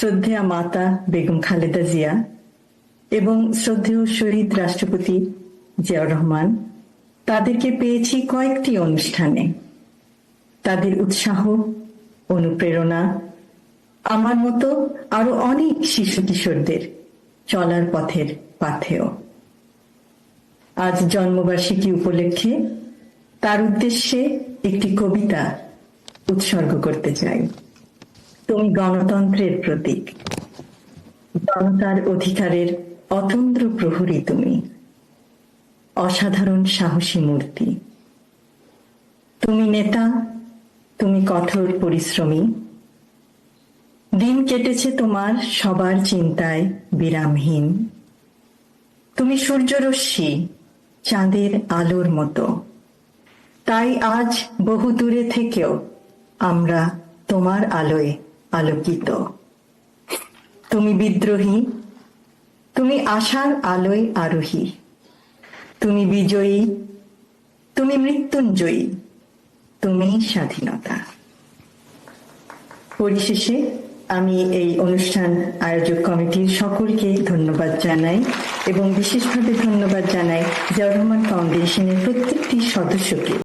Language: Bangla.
শ্রদ্ধেয়া মাতা বেগম খালেদা জিয়া এবং শ্রদ্ধেয় শহীদ রাষ্ট্রপতি জিয়াউর রহমান, তাদেরকে পেয়েছি কয়েকটি অনুষ্ঠানে। তাদের উৎসাহ, অনুপ্রেরণা, আমার মতো আরও অনেক শিশু কিশোরদের চলার পথের পাথেও আজ জন্মবার্ষিকী উপলক্ষে তার উদ্দেশ্যে একটি কবিতা উৎসর্গ করতে চাই। তুমি গণতন্ত্রের প্রতীক। জনতার অধিকারের অতন্দ্র প্রহরী তুমি। অসাধারণ সাহসী মূর্তি। তুমি নেতা, তুমি কঠোর পরিশ্রমী। দিন কেটেছে তোমার সবার চিন্তায় বিরামহীন। তুমি সূর্যরশ্মি, চাঁদের আলোর মতো। তাই আজ বহু দূরে থেকেও আমরা তোমার আলোয় আলোকিত। তুমি বিদ্রোহী, তুমি আশার আলোয় আরোহী। তুমি বিজয়ী, তুমি মৃত্যুঞ্জয়ী, তুমি স্বাধীনতা। পরিশেষে আমি এই অনুষ্ঠান আয়োজক কমিটির সকলকে ধন্যবাদ জানাই এবং বিশেষভাবে ধন্যবাদ জানাই জিয়াউর রহমান ফাউন্ডেশনের প্রত্যেকটি সদস্যকে।